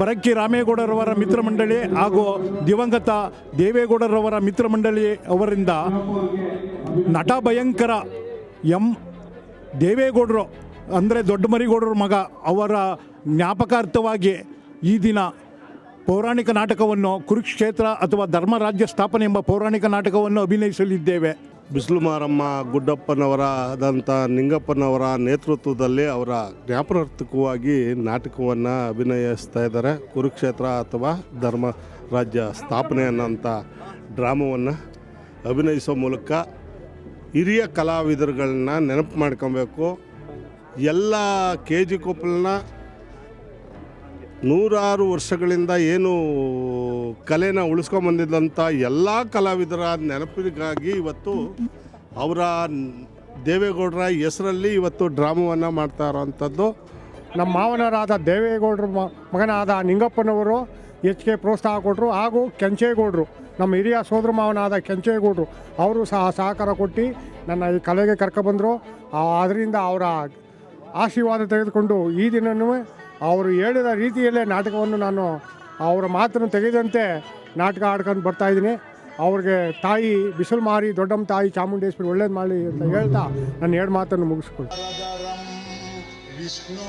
ಬರಕ್ಕಿ ರಾಮೇಗೌಡರವರ ಮಿತ್ರ ಮಂಡಳಿ ಹಾಗೂ ದಿವಂಗತ ದೇವೇಗೌಡರವರ ಮಿತ್ರ ಮಂಡಳಿ ಅವರಿಂದ ನಟ ಭಯಂಕರ ಎಂ ದೇವೇಗೌಡರು, ಅಂದರೆ ದೊಡ್ಡ ಮರಿಗೌಡರ ಮಗ, ಅವರ ಜ್ಞಾಪಕಾರ್ಥವಾಗಿ ಈ ದಿನ ಪೌರಾಣಿಕ ನಾಟಕವನ್ನು ಕುರುಕ್ಷೇತ್ರ ಅಥವಾ ಧರ್ಮರಾಜ್ಯ ಸ್ಥಾಪನೆ ಎಂಬ ಪೌರಾಣಿಕ ನಾಟಕವನ್ನು ಅಭಿನಯಿಸಲಿದ್ದೇವೆ. ಬಿಸಿಲು ಮಾರಮ್ಮ ಗುಡ್ಡಪ್ಪನವರ ಆದಂಥ ನಿಂಗಪ್ಪನವರ ನೇತೃತ್ವದಲ್ಲಿ ಅವರ ಜ್ಞಾಪನಾರ್ಥಕವಾಗಿ ನಾಟಕವನ್ನು ಅಭಿನಯಿಸ್ತಾ ಇದ್ದಾರೆ. ಕುರುಕ್ಷೇತ್ರ ಅಥವಾ ಧರ್ಮ ರಾಜ್ಯ ಸ್ಥಾಪನೆ ಅನ್ನೋಂಥ ಡ್ರಾಮವನ್ನು ಅಭಿನಯಿಸೋ ಮೂಲಕ ಹಿರಿಯ ಕಲಾವಿದರುಗಳನ್ನ ನೆನಪು ಮಾಡ್ಕೊಬೇಕು. ಎಲ್ಲ ಕೆ ಜಿ ಕೊಪ್ಪಲನ್ನ ನೂರಾರು ವರ್ಷಗಳಿಂದ ಏನು ಕಲೆನ ಉಳಿಸ್ಕೊಂಬಂದಿದ್ದಂಥ ಎಲ್ಲ ಕಲಾವಿದರ ನೆನಪಿಗಾಗಿ ಇವತ್ತು ಅವರ ದೇವೇಗೌಡರ ಹೆಸರಲ್ಲಿ ಇವತ್ತು ಡ್ರಾಮವನ್ನು ಮಾಡ್ತಾ ಇರೋವಂಥದ್ದು ನಮ್ಮ ಮಾವನರಾದ ದೇವೇಗೌಡರ ಮಗನಾದ ನಿಂಗಪ್ಪನವರು ಹೆಚ್ಚಿಗೆ ಪ್ರೋತ್ಸಾಹ ಕೊಟ್ಟರು ಹಾಗೂ ಕೆಂಚೇಗೌಡರು, ನಮ್ಮ ಹಿರಿಯ ಸೋದರ ಮಾವನಾದ ಕೆಂಚೇಗೌಡರು, ಅವರು ಸಹ ಸಹಕಾರ ಕೊಟ್ಟು ನನ್ನ ಈ ಕಲೆಗೆ ಕರ್ಕೊಬಂದರು ಅದರಿಂದ ಅವರ ಆಶೀರ್ವಾದ ತೆಗೆದುಕೊಂಡು ಈ ದಿನವೂ ಅವರು ಹೇಳಿದ ರೀತಿಯಲ್ಲೇ ನಾಟಕವನ್ನು ನಾನು ಅವರ ಮಾತನ್ನು ತೆಗೆದಂತೆ ನಾಟಕ ಆಡ್ಕೊಂಡು ಬರ್ತಾ ಇದ್ದೀನಿ. ಅವ್ರಿಗೆ ತಾಯಿ ಬಿಸಿಲು ಮಾರಿ, ದೊಡ್ಡಮ್ಮ ತಾಯಿ ಚಾಮುಂಡೇಶ್ವರಿ ಒಳ್ಳೇದು ಮಾಡಿ ಅಂತ ಹೇಳ್ತಾ ನಾನು ಎರಡು ಮಾತನ್ನು ಮುಗಿಸ್ಕೊಳ್ತೀನಿ. Vishnu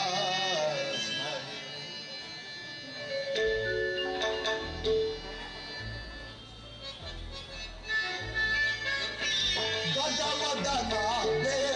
Jawabana, yeah.